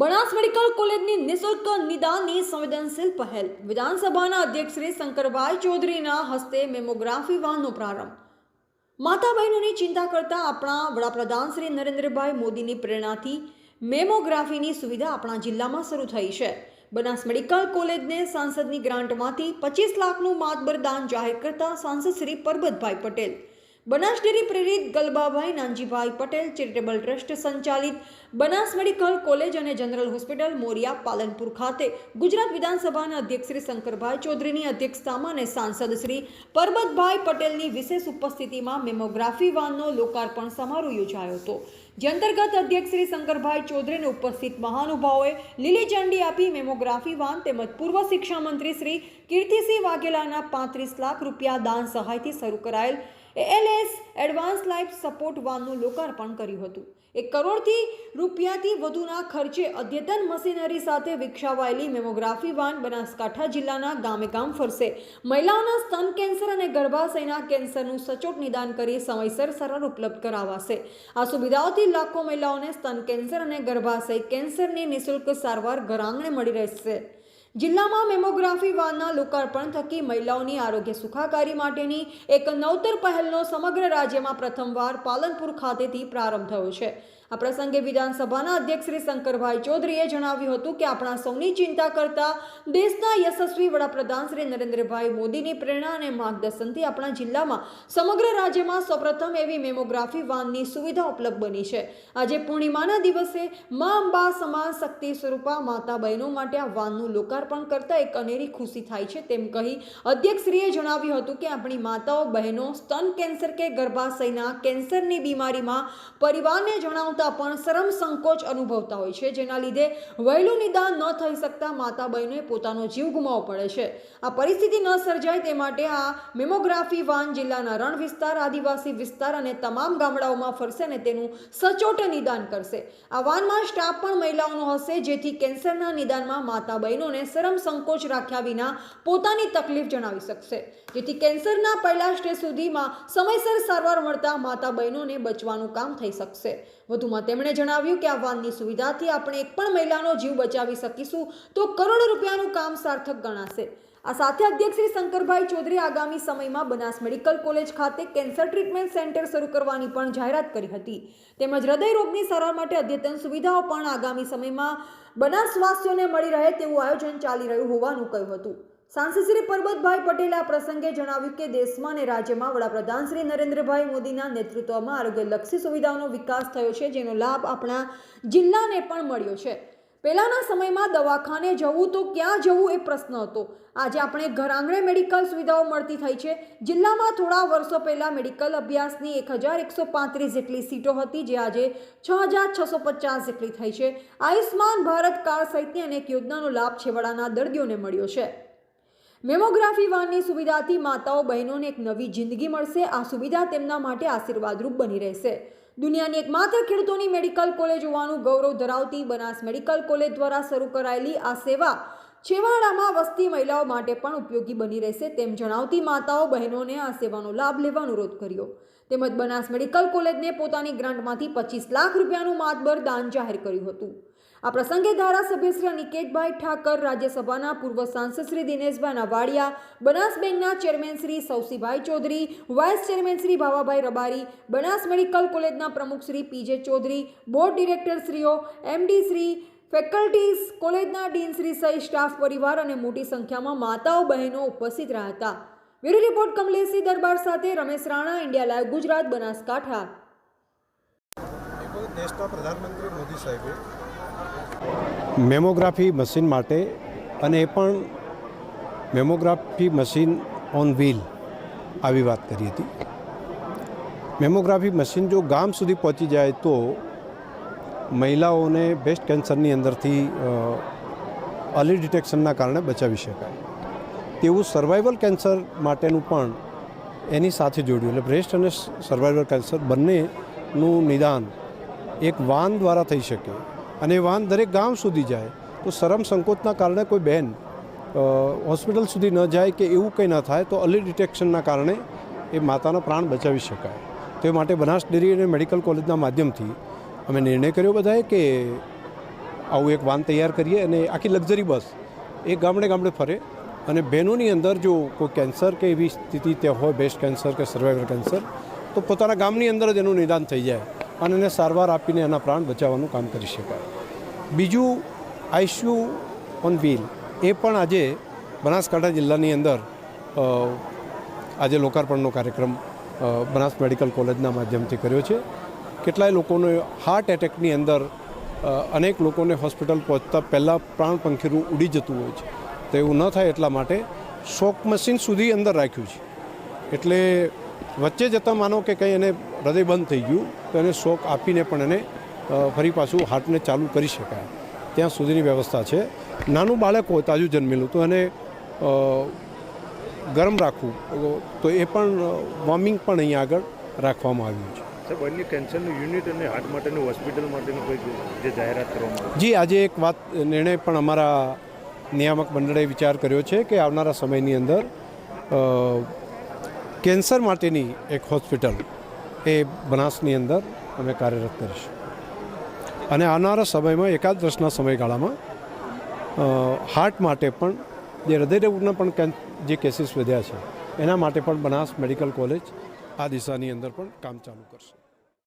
Banas medical કોલેજની નિઃશુલ્ક નિદાનની સંવેદનશીલ પહેલ. વિધાનસભાના અધ્યક્ષ શ્રી શંકરભાઈ ચૌધરીના હસ્તે મેમોગ્રાફી વાનનો પ્રારંભ. માતા બહેનોની ચિંતા કરતા આપણા વડાપ્રધાન શ્રી નરેન્દ્રભાઈ મોદીની પ્રેરણાથી મેમોગ્રાફીની સુવિધા આપણા જિલ્લામાં શરૂ થઈ છે. બનાસ મેડિકલ કોલેજને સાંસદની ગ્રાન્ટમાંથી પચીસ લાખનું માતબર દાન જાહેર કરતા સાંસદ શ્રી પરબતભાઈ પટેલ બનાસ ડેરી પ્રેરિત ગલબાભાઈ નાનજીભાઈ પટેલ ચેરિટેબલ ટ્રસ્ટ સંચાલિત બનાસ મેડિકલ કોલેજ અને જનરલ હોસ્પિટલ મોરિયા પાલનપુર ખાતે ગુજરાત વિધાનસભાના અધ્યક્ષ શ્રી શંકરભાઈ ચૌધરીની અધ્યક્ષતામાં અને સાંસદ શ્રી પરબતભાઈ પટેલની વિશેષ ઉપસ્થિતિમાં મેમોગ્રાફી વાનનો લોકાર્પણ સમારોહ યોજાયો હતો. જે અંતર્ગત અધ્યક્ષ શ્રી શંકરભાઈ ચૌધરીને ઉપસ્થિત મહાનુભાવોએ લીલી ઝંડી આપી મેમોગ્રાફી વાન તેમજ પૂર્વ શિક્ષણ મંત્રી શ્રી કીર્તિસિંહ વાઘેલાના પાંત્રીસ લાખ રૂપિયા દાન સહાયથી શરૂ કરાયેલ એએલએસ એડવાન્સ લાઈફ સપોર્ટ વાનનું લોકાર્પણ કર્યું હતું. એક કરોડથી રૂપિયાથી વધુના ખર્ચે અદ્યતન મશીનરી સાથે વિકસાવાયેલી મેમોગ્રાફી વાન બનાસકાંઠા જિલ્લાના ગામે ગામ ફરશે. મહિલાઓના સ્તન કેન્સર અને ગર્ભાશયના કેન્સરનું સચોટ નિદાન કરી સમયસર સારવાર ઉપલબ્ધ કરાવાશે. આ સુવિધાઓથી લાખો મહિલાઓને સ્તન કેન્સર અને ગર્ભાશય કેન્સરની નિઃશુલ્ક સારવાર ઘરઆંગણે મળી રહેશે. જિલ્લામાં મેમોગ્રાફી વાનના લોકાર્પણ થકી મહિલાઓની આરોગ્ય સુખાકારી માટેની એક નવતર પહેલનો સમગ્ર રાજ્યમાં પ્રથમવાર પાલનપુર ખાતેથી પ્રારંભ થયો છે. આ પ્રસંગે વિધાનસભાના અધ્યક્ષ શ્રી શંકરભાઈ ચૌધરીએ જણાવ્યું હતું કે આપણા સૌની ચિંતા કરતા દેશના યશસ્વી વડાપ્રધાન શ્રી નરેન્દ્રભાઈ મોદીની પ્રેરણા અને માર્ગદર્શનથી આપણા જિલ્લામાં સમગ્ર રાજ્યમાં સૌપ્રથમ એવી મેમોગ્રાફી વાનની સુવિધા ઉપલબ્ધ બની છે. આજે પૂર્ણિમાના દિવસે મા અંબા સમાન શક્તિ સ્વરૂપા માતા બહેનો માટે આ વાનનું લોકાર્પણ કરતા એક અનેરી ખુશી થાય છે તેમ કહી અધ્યક્ષશ્રીએ જણાવ્યું હતું કે આપણી માતાઓ, બહેનો સ્તન કેન્સર કે ગર્ભાશયના કેન્સરની બીમારીમાં પરિવારને જણાવતા પણ શરમ સંકોચ અનુભવતા હોય છે, જેના લીધે વહેલું નિદાન ન થઈ શકતા માતા બહેનોએ પોતાનો જીવ ગુમાવવો પડે છે. આ પરિસ્થિતિ ન સર્જાય તે માટે આ મેમોગ્રાફી વાન જિલ્લાના રણ વિસ્તાર, આદિવાસી વિસ્તાર અને તમામ ગામડાઓમાં ફરશે અને તેનું સચોટ નિદાન કરશે. આ વાનમાં સ્ટાફ પણ મહિલાઓનો હશે, જેથી કેન્સરના નિદાનમાં માતા બહેનોને શરમ સંકોચ રાખ્યા વિના પોતાની તકલીફ જણાવી શકશે. જેથી કેન્સરના પહેલા સ્ટેજ સુધીમાં સમયસર સારવાર મળતા માતા બહેનોને બચવાનું કામ થઈ શકશે. વધુમાં તેમણે જણાવ્યું કે આ વાનની સુવિધાથી આપણે એક પણ મહિલાનો જીવ બચાવી શકીશું તો કરોડો રૂપિયાનું કામ સાર્થક ગણાશે. આ સાથે અધ્યક્ષ શ્રી શંકરભાઈ ચૌધરી આગામી સમયમાં બનાસ મેડિકલ કોલેજ ખાતે કેન્સર ટ્રીટમેન્ટ સેન્ટર શરૂ કરવાની પણ જાહેરાત કરી હતી. તેમજ હૃદય રોગની સારવાર માટે અદ્યતન સુવિધાઓ પણ આગામી સમયમાં બનાસવાસીઓને મળી રહે તેવું આયોજન ચાલી રહ્યું હોવાનું કહ્યું હતું. સાંસદ શ્રી પરબતભાઈ પટેલે આ પ્રસંગે જણાવ્યું કે દેશમાં અને રાજ્યમાં વડાપ્રધાન શ્રી નરેન્દ્રભાઈ મોદીના નેતૃત્વમાં આરોગ્યલક્ષી સુવિધાઓનો વિકાસ થયો છે, જેનો લાભ આપણા જિલ્લાને પણ મળ્યો છે. પહેલાંના સમયમાં દવાખાને જવું તો ક્યાં જવું એ પ્રશ્ન હતો. આજે આપણે ઘર આંગણે મેડિકલ સુવિધાઓ મળતી થઈ છે. જિલ્લામાં થોડા વર્ષો પહેલાં મેડિકલ અભ્યાસની એક હજાર એકસો પાંત્રીસ જેટલી સીટો હતી, જે આજે છ હજાર છસો પચાસ જેટલી થઈ છે. આયુષ્માન ભારત કાર્ડ સહિતની અનેક યોજનાનો લાભ છેવાડાના દર્દીઓને મળ્યો છે. મેમોગ્રાફી વાનની સુવિધાથી માતાઓ, બહેનોને એક નવી જિંદગી મળશે. આ સુવિધા તેમના માટે આશીર્વાદરૂપ બની રહેશે. દુનિયાની એકમાત્ર ખેડૂતોની મેડિકલ કોલેજ હોવાનું ગૌરવ ધરાવતી બનાસ મેડિકલ કોલેજ દ્વારા શરૂ કરાયેલી આ સેવા છેવાડામાં વસતી મહિલાઓ માટે પણ ઉપયોગી બની રહેશે તેમ જણાવતી માતાઓ, બહેનોને આ સેવાનો લાભ લેવા અનુરોધ કર્યો. તેમજ બનાસ મેડિકલ કોલેજને પોતાની ગ્રાન્ટમાંથી પચીસ લાખ રૂપિયાનું માતબર દાન જાહેર કર્યું હતું. આ પ્રસંગે ધારાસભ્ય શ્રી અનિકેતભાઈ ઠાકર, રાજ્યસભાના પૂર્વ સાંસદ શ્રી દિનેશભાઈ નવાડિયા બનાસ બેંકના chairman Shri Sausibhai Chaudhary, vice chairman Shri Bhavabhai Rabari, Banas medical કોલેજના પ્રમુખ Shri PJ Chaudhary, board director શ્રીઓ, MD Shri faculties કોલેજના ડીન શ્રી સહિત સ્ટાફ પરિવાર અને મોટી સંખ્યામાં માતાઓ, બહેનો ઉપસ્થિત રહ્યા હતા. બ્યુરો રિપોર્ટ કમલેશી દરબાર સાથે રમેશ રાણા, ઇન્ડિયા લાઈવ ગુજરાત, બનાસકાંઠા. દેશના પ્રધાનમંત્રી મોદી સાહેબે મેમોગ્રાફી મશીન માટે અને એ પણ મેમોગ્રાફી મશીન ઓન વ્હીલ આવી વાત કરી હતી. મેમોગ્રાફી મશીન જો ગામ સુધી પહોંચી જાય તો મહિલાઓને બેસ્ટ કેન્સરની અંદરથી અર્લી ડિટેક્શનના કારણે બચાવી શકાય. તેવું સર્વાઈવલ કેન્સર માટેનું પણ એની સાથે જોડ્યું. એટલે બ્રેસ્ટ અને સર્વાઈવલ કેન્સર બંનેનું નિદાન એક વાન દ્વારા થઈ શકે. અને એ વાન દરેક ગામ સુધી જાય. તો શરમ સંકોચના કારણે કોઈ બહેન હોસ્પિટલ સુધી ન જાય કે એવું કંઈ ન થાય, તો અર્લી ડિટેક્શનના કારણે એ માતાનો પ્રાણ બચાવી શકાય. તે માટે બનાસ ડેરી અને મેડિકલ કોલેજના માધ્યમથી અમે નિર્ણય કર્યો બધાએ કે આવું એક વાન તૈયાર કરીએ અને આખી લક્ઝરી બસ એ ગામડે ગામડે ફરે. અને બહેનોની અંદર જો કોઈ કેન્સર કે એવી સ્થિતિ ત્યાં હોય બેસ્ટ કેન્સર કે સર્વાઈવલ કેન્સર, તો પોતાના ગામની અંદર જ એનું નિદાન થઈ જાય. અને એને સારવાર આપીને એના પ્રાણ બચાવવાનું કામ કરી શકાય. બીજું, આઈસ્યુ ઓન વ્હીલ. એ પણ આજે બનાસકાંઠા જિલ્લાની અંદર આજે લોકાર્પણનો કાર્યક્રમ બનાસ મેડિકલ કોલેજના માધ્યમથી કર્યો છે. કેટલાય લોકોને હાર્ટ એટેકની અંદર અનેક લોકોને હોસ્પિટલ પહોંચતા પહેલાં પ્રાણ પંખીરું ઉડી જતું હોય છે. તો એવું ન થાય એટલા માટે શોક મશીન સુધી અંદર રાખ્યું છે. એટલે વચ્ચે જતાં માનો કે કંઈ એને હૃદય બંધ થઈ ગયું તો એને શોક આપીને પણ એને ફરી પાછું હાર્ટને ચાલુ કરી શકાય. ત્યાં સુધીની વ્યવસ્થા છે. નાનું બાળક હોય તાજું જન્મેલું તો એને ગરમ રાખવું. તો એ પણ વોર્મિંગ પણ અહીંયા આગળ રાખવામાં આવ્યું છે. સાહેબ અન્ય કેન્સરનું યુનિટ અને હાર્ટ માટેનું હોસ્પિટલ માટેનું કોઈ જે જાહેરાત કરવામાં જી આજે એક વાત નિર્ણય પણ અમારા નિયામક મંડળે વિચાર કર્યો છે કે આવનારા સમયની અંદર કેન્સર માટેની એક હોસ્પિટલ એ બનાસની અંદર અમે કાર્યરત કરીશું. અને આવનારા સમયમાં એકાદ વર્ષના સમયગાળામાં હાર્ટ માટે પણ, જે હૃદયરોગના પણ જે કેસીસ વધ્યા છે, એના માટે પણ બનાસ મેડિકલ કોલેજ આ દિશાની અંદર પણ કામ ચાલુ કરશે.